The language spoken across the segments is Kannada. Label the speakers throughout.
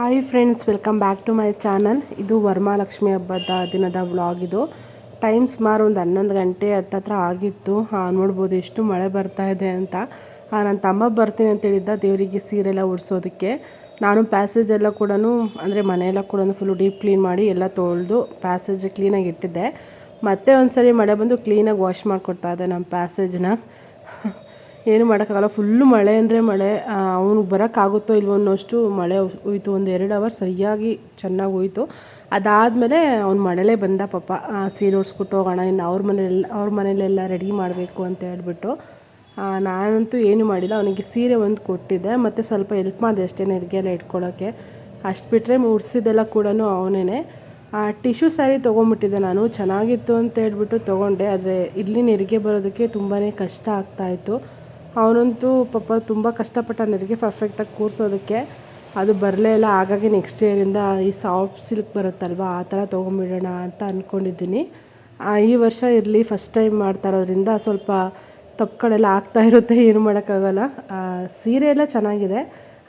Speaker 1: Hi friends welcome back to my channel ಇದು ವರಮಹಾಲಕ್ಷ್ಮಿ ಹಬ್ಬದ ದಿನದ ವ್ಲಾಗ್ ಇದು. ಟೈಮ್ ಸುಮಾರು ಒಂದು ಹನ್ನೊಂದು ಗಂಟೆ ಹತ್ತತ್ರ ಆಗಿತ್ತು. ಹಾಂ, ನೋಡ್ಬೋದು ಎಷ್ಟು ಮಳೆ ಬರ್ತಾ ಇದೆ ಅಂತ. ನನ್ನ ತಮ್ಮ ಬರ್ತೀನಿ ಅಂತ ಹೇಳಿದ್ದ, ದೇವರಿಗೆ ಸೀರೆಲ್ಲ ಉಡಿಸೋದಕ್ಕೆ. ನಾನು ಪ್ಯಾಸೇಜ್ ಎಲ್ಲ ಕೂಡ ಅಂದರೆ ಮನೆಯೆಲ್ಲ ಕೂಡ ಫುಲ್ಲು ಡೀಪ್ ಕ್ಲೀನ್ ಮಾಡಿ ಎಲ್ಲ ತೊಳೆದು ಪ್ಯಾಸೇಜ್ ಕ್ಲೀನಾಗಿ ಇಟ್ಟಿದ್ದೆ. ಮತ್ತೆ ಒಂದು ಸರಿ ಮಳೆ ಬಂದು ಕ್ಲೀನಾಗಿ ವಾಶ್ ಮಾಡಿಕೊಡ್ತಾ ಇದೆ ನಮ್ಮ ಪ್ಯಾಸೇಜ್ನ ಏನು ಮಾಡೋಕ್ಕಾಗಲ್ಲ. ಫುಲ್ಲು ಮಳೆ ಅಂದರೆ ಮಳೆ. ಅವ್ನಿಗೆ ಬರೋಕ್ಕಾಗುತ್ತೋ ಇಲ್ವೋ ಅನ್ನೋಷ್ಟು ಮಳೆ ಹೋಯ್ತು. ಒಂದು ಎರಡು ಅವರ್ ಸರಿಯಾಗಿ ಚೆನ್ನಾಗಿ ಹೋಯ್ತು. ಅದಾದಮೇಲೆ ಅವ್ನು ಮಳೆಲೇ ಬಂದ ಪಾಪ. ಸೀರೆ ಓಡಿಸ್ಬಿಟ್ಟು ಹೋಗೋಣ, ಇನ್ನು ಅವ್ರ ಮನೇಲಿ, ಅವ್ರ ಮನೇಲೆಲ್ಲ ರೆಡಿ ಮಾಡಬೇಕು ಅಂತ ಹೇಳ್ಬಿಟ್ಟು. ನಾನಂತೂ ಏನು ಮಾಡಿಲ್ಲ. ಅವನಿಗೆ ಸೀರೆ ಒಂದು ಕೊಟ್ಟಿದ್ದೆ. ಮತ್ತು ಸ್ವಲ್ಪ ಎಲ್ಪ್ ಮಾಡಿದೆ ಅಷ್ಟೇ ನೆರಿಗೆಲ್ಲ ಇಟ್ಕೊಳ್ಳೋಕ್ಕೆ ಅಷ್ಟು ಬಿಟ್ಟರೆ ಉಡ್ಸಿದ್ದೆಲ್ಲ ಕೂಡ ಅವನೇ ಟಿಶ್ಯೂ ಸ್ಯಾರಿ ತೊಗೊಂಬಿಟ್ಟಿದ್ದೆ ನಾನು. ಚೆನ್ನಾಗಿತ್ತು ಅಂತ ಹೇಳ್ಬಿಟ್ಟು ತೊಗೊಂಡೆ. ಆದರೆ ಇಲ್ಲಿ ನೆರಿಗೆ ಬರೋದಕ್ಕೆ ತುಂಬಾ ಕಷ್ಟ ಆಗ್ತಾಯಿತ್ತು ಅವನಂತೂ ಪಾಪ ತುಂಬ ಕಷ್ಟಪಟ್ಟ ನನಗೆ ಪರ್ಫೆಕ್ಟಾಗಿ ಕೂರಿಸೋದಕ್ಕೆ. ಅದು ಬರಲೇ ಇಲ್ಲ. ಹಾಗಾಗಿ ನೆಕ್ಸ್ಟ್ ಇಯರಿಂದ ಈ ಸಾಫ್ಟ್ ಸಿಲ್ಕ್ ಬರುತ್ತಲ್ವಾ, ಆ ಥರ ತೊಗೊಂಬಿಡೋಣ ಅಂತ ಅಂದ್ಕೊಂಡಿದ್ದೀನಿ ಈ ವರ್ಷ ಇರಲಿ ಫಸ್ಟ್ ಟೈಮ್ ಮಾಡ್ತಾ ಇರೋದ್ರಿಂದ ಸ್ವಲ್ಪ ತಪ್ಪುಗಳೆಲ್ಲ ಆಗ್ತಾ ಇರುತ್ತೆ, ಏನು ಮಾಡೋಕ್ಕಾಗಲ್ಲ. ಸೀರೆ ಎಲ್ಲ ಚೆನ್ನಾಗಿದೆ.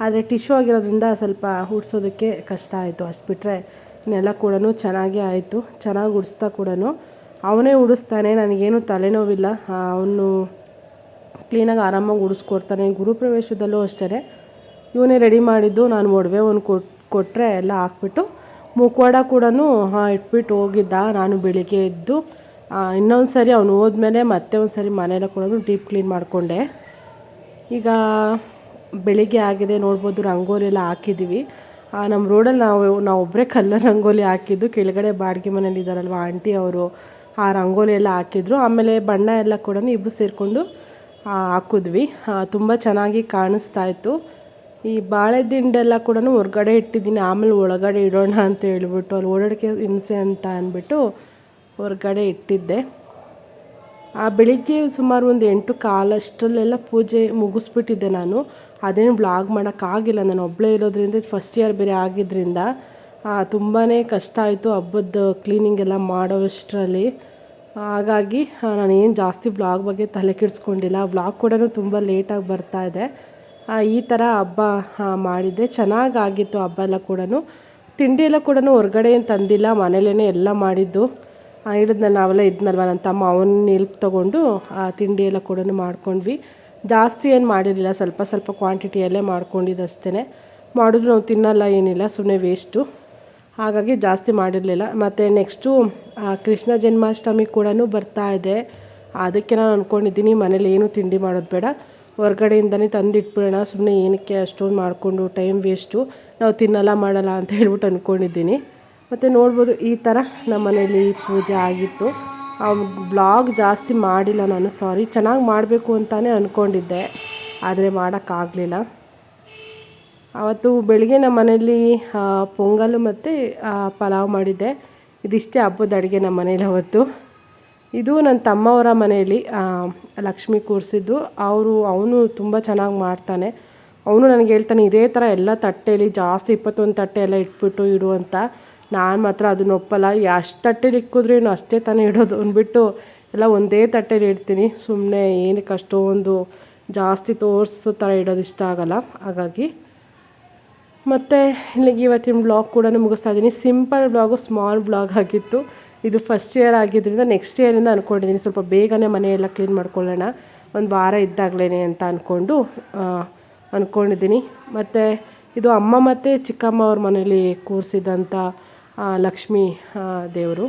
Speaker 1: ಆದರೆ ಟಿಶ್ಯೂ ಆಗಿರೋದ್ರಿಂದ ಸ್ವಲ್ಪ ಹುಡ್ಸೋದಕ್ಕೆ ಕಷ್ಟ ಆಯಿತು. ಅಷ್ಟು ಬಿಟ್ಟರೆ ಇನ್ನೆಲ್ಲ ಕೂಡ ಚೆನ್ನಾಗೇ ಆಯಿತು. ಚೆನ್ನಾಗಿ ಉಡಿಸ್ತಾ ಕೂಡ ಅವನೇ ಉಡಿಸ್ತಾನೆ. ನನಗೇನು ತಲೆನೋವಿಲ್ಲ. ಅವನು ಕ್ಲೀನಾಗಿ ಆರಾಮಾಗಿ ಉಡಿಸ್ಕೊಡ್ತಾನೆ. ಗುರುಪ್ರವೇಶದಲ್ಲೂ ಅಷ್ಟೇ ಇವನೇ ರೆಡಿ ಮಾಡಿದ್ದು, ನಾನು ಒಡವೆ ಒಂದು ಕೊಟ್ಟು ಕೊಟ್ಟರೆ ಎಲ್ಲ ಹಾಕ್ಬಿಟ್ಟು, ಮುಖವಾಡ ಕೂಡ ಹಾಂ, ಇಟ್ಬಿಟ್ಟು ಹೋಗಿದ್ದ. ನಾನು ಬೆಳಿಗ್ಗೆ ಎದ್ದು ಇನ್ನೊಂದು ಸರಿ ಅವನು ಹೋದ್ಮೇಲೆ ಮತ್ತೆ ಒಂದು ಸರಿ ಮನೆಯೆಲ್ಲ ಕೂಡ ಡೀಪ್ ಕ್ಲೀನ್ ಮಾಡಿಕೊಂಡೆ. ಈಗ ಬೆಳಿಗ್ಗೆ ಆಗಿದೆ, ನೋಡ್ಬೋದು ರಂಗೋಲಿ ಎಲ್ಲ ಹಾಕಿದ್ದೀವಿ. ನಮ್ಮ ರೋಡಲ್ಲಿ ನಾವು ನಾವು ಒಬ್ಬರೇ ಕಲ್ಲರ್ ರಂಗೋಲಿ ಹಾಕಿದ್ದು. ಕೆಳಗಡೆ ಬಾಡಿಗೆ ಮನೇಲಿ ಇದ್ದಾರಲ್ವ, ಆಂಟಿ ಅವರು, ಆ ರಂಗೋಲಿ ಎಲ್ಲ ಹಾಕಿದ್ರು. ಆಮೇಲೆ ಬಣ್ಣ ಎಲ್ಲ ಕೂಡ ಇಬ್ಬರು ಸೇರಿಕೊಂಡು ಹಾಕಿದ್ವಿ. ತುಂಬ ಚೆನ್ನಾಗಿ ಕಾಣಿಸ್ತಾ ಇತ್ತು. ಈ ಬಾಳೆ ದಿಂಡೆಲ್ಲ ಕೂಡ ಹೊರಗಡೆ ಇಟ್ಟಿದ್ದೀನಿ. ಆಮೇಲೆ ಒಳಗಡೆ ಇಡೋಣ ಅಂತ ಹೇಳ್ಬಿಟ್ಟು, ಅಲ್ಲಿ ಓಡಾಡಿಕೆ ಹಿಂಸೆ ಅಂತ ಅಂದ್ಬಿಟ್ಟು ಹೊರಗಡೆ ಇಟ್ಟಿದ್ದೆ. ಆ ಬೆಳಿಗ್ಗೆ ಸುಮಾರು ಒಂದು ಎಂಟು ಕಾಲಷ್ಟಲ್ಲೆಲ್ಲ ಪೂಜೆ ಮುಗಿಸ್ಬಿಟ್ಟಿದ್ದೆ ನಾನು. ಅದೇನು ಬ್ಲಾಗ್ ಮಾಡೋಕ್ಕಾಗಿಲ್ಲ ನಾನು ಒಬ್ಬಳೇ ಇರೋದ್ರಿಂದ ಫಸ್ಟ್ ಇಯರ್ ಬೇರೆ ಆಗಿದ್ದರಿಂದ ತುಂಬಾ ಕಷ್ಟ ಆಯಿತು ಹಬ್ಬದ ಕ್ಲೀನಿಂಗ್ ಎಲ್ಲ ಮಾಡೋಷ್ಟರಲ್ಲಿ ಹಾಗಾಗಿ ಏನು ಜಾಸ್ತಿ ಬ್ಲಾಗ್ ಬಗ್ಗೆ ತಲೆ ಕೆಡಿಸ್ಕೊಂಡಿಲ್ಲ. ವ್ಲಾಗ್ ಕೂಡ ತುಂಬ ಲೇಟಾಗಿ ಬರ್ತಾ ಇದೆ. ಈ ಥರ ಹಬ್ಬ ಮಾಡಿದ್ದೆ. ಚೆನ್ನಾಗಾಗಿತ್ತು ಹಬ್ಬ ಎಲ್ಲ ಕೂಡ ತಿಂಡಿ ಎಲ್ಲ ಕೂಡ ಹೊರ್ಗಡೆ ಏನು ತಂದಿಲ್ಲ. ಮನೇಲೇ ಎಲ್ಲ ಮಾಡಿದ್ದು. ಹಿಡಿದ್ನ ನಾವೆಲ್ಲ ಇದ್ನಲ್ವ? ನನ್ನ ತಮ್ಮ ಅವನ್ನ ಹೆಲ್ಪ್ ತೊಗೊಂಡು, ಆ, ತಿಂಡಿ ಎಲ್ಲ ಕೂಡ ಮಾಡ್ಕೊಂಡ್ವಿ. ಜಾಸ್ತಿ ಏನು ಮಾಡಿರಲಿಲ್ಲ. ಸ್ವಲ್ಪ ಸ್ವಲ್ಪ ಕ್ವಾಂಟಿಟಿಯಲ್ಲೇ ಮಾಡ್ಕೊಂಡಿದ್ದಷ್ಟೇ ಮಾಡಿದ್ರು ನಾವು ತಿನ್ನಲ್ಲ ಏನಿಲ್ಲ. ಸುಮ್ಮನೆ ವೇಸ್ಟು ಹಾಗಾಗಿ ಜಾಸ್ತಿ ಮಾಡಿರಲಿಲ್ಲ. ಮತ್ತು ನೆಕ್ಸ್ಟು ಕೃಷ್ಣ ಜನ್ಮಾಷ್ಟಮಿ ಕೂಡ ಬರ್ತಾ ಇದೆ. ಅದಕ್ಕೆ ನಾನು ಅಂದ್ಕೊಂಡಿದ್ದೀನಿ ಮನೇಲಿ ಏನು ತಿಂಡಿ ಮಾಡೋದು ಬೇಡ. ಹೊರ್ಗಡೆಯಿಂದನೇ ತಂದಿಟ್ಬಿಡೋಣ. ಸುಮ್ಮನೆ ಏನಕ್ಕೆ ಅಷ್ಟೊಂದು ಮಾಡಿಕೊಂಡು ಟೈಮ್ ವೇಸ್ಟು ನಾವು ತಿನ್ನಲ್ಲ, ಮಾಡಲ್ಲ ಅಂತ ಹೇಳ್ಬಿಟ್ಟು ಅಂದ್ಕೊಂಡಿದ್ದೀನಿ ಮತ್ತು ನೋಡ್ಬೋದು, ಈ ಥರ ನಮ್ಮ ಮನೇಲಿ ಪೂಜೆ ಆಗಿತ್ತು. ಬ್ಲಾಗ್ ಜಾಸ್ತಿ ಮಾಡಿಲ್ಲ ನಾನು. ಸಾರಿ ಚೆನ್ನಾಗಿ ಮಾಡಬೇಕು ಅಂತಲೇ ಅಂದ್ಕೊಂಡಿದ್ದೆ ಆದರೆ ಮಾಡೋಕ್ಕಾಗಲಿಲ್ಲ ಅವತ್ತು ಬೆಳಿಗ್ಗೆ ನಮ್ಮ ಮನೇಲಿ ಪೊಂಗಲ್ ಮತ್ತು ಪಲಾವ್ ಮಾಡಿದ್ದೆ. ಇದಿಷ್ಟೇ ಹಬ್ಬದ ಅಡುಗೆ ನಮ್ಮ ಮನೇಲಿ ಅವತ್ತು. ಇದು ನನ್ನ ತಮ್ಮವರ ಮನೆಯಲ್ಲಿ ಲಕ್ಷ್ಮಿ ಕೂರಿಸಿದ್ದು. ಅವರು, ಅವನು ತುಂಬ ಚೆನ್ನಾಗಿ ಮಾಡ್ತಾನೆ. ಅವನು ನನಗೆ ಹೇಳ್ತಾನೆ, ಇದೇ ಥರ ಎಲ್ಲ ತಟ್ಟೆಯಲ್ಲಿ ಜಾಸ್ತಿ ಇಪ್ಪತ್ತೊಂದು ತಟ್ಟೆ ಎಲ್ಲ ಇಟ್ಬಿಟ್ಟು ಇಡು ಅಂತ. ನಾನು ಮಾತ್ರ ಅದನ್ನ ಒಪ್ಪಲ್ಲ ಎಷ್ಟು ತಟ್ಟೆಲಿ ಇಕ್ಕಿದ್ರೂ ಅಷ್ಟೇ ತಾನೇ ಇಡೋದು? ಅಂದ್ಬಿಟ್ಟು ಎಲ್ಲ ಒಂದೇ ತಟ್ಟೆಲಿ ಇಡ್ತೀನಿ. ಸುಮ್ಮನೆ ಏನಕ್ಕೆ ಅಷ್ಟೊಂದು ಜಾಸ್ತಿ ತೋರಿಸೋ ಥರ ಇಡೋದು ಇಷ್ಟ ಆಗೋಲ್ಲ. ಹಾಗಾಗಿ ಮತ್ತು ಇಲ್ಲಿಗೆ ಇವತ್ತಿನ ಬ್ಲಾಗ್ ಕೂಡ ಮುಗಿಸ್ತಾ ಇದ್ದೀನಿ. ಸಿಂಪಲ್ ಬ್ಲಾಗು ಸ್ಮಾಲ್ ಬ್ಲಾಗ್ ಆಗಿತ್ತು. ಇದು ಫಸ್ಟ್ ಇಯರ್ ಆಗಿದ್ದರಿಂದ ನೆಕ್ಸ್ಟ್ ಇಯರಿಂದ ಅಂದ್ಕೊಂಡಿದ್ದೀನಿ ಸ್ವಲ್ಪ ಬೇಗನೆ ಮನೆಯೆಲ್ಲ ಕ್ಲೀನ್ ಮಾಡ್ಕೊಳ್ಳೋಣ. ಒಂದು ವಾರ ಇದ್ದಾಗಲೇ ಅಂತ ಅಂದ್ಕೊಂಡು ಅಂದ್ಕೊಂಡಿದ್ದೀನಿ ಮತ್ತು ಇದು ಅಮ್ಮ ಮತ್ತು ಚಿಕ್ಕಮ್ಮ ಅವ್ರ ಮನೇಲಿ ಕೂರಿಸಿದಂಥ ಲಕ್ಷ್ಮೀ ದೇವರು.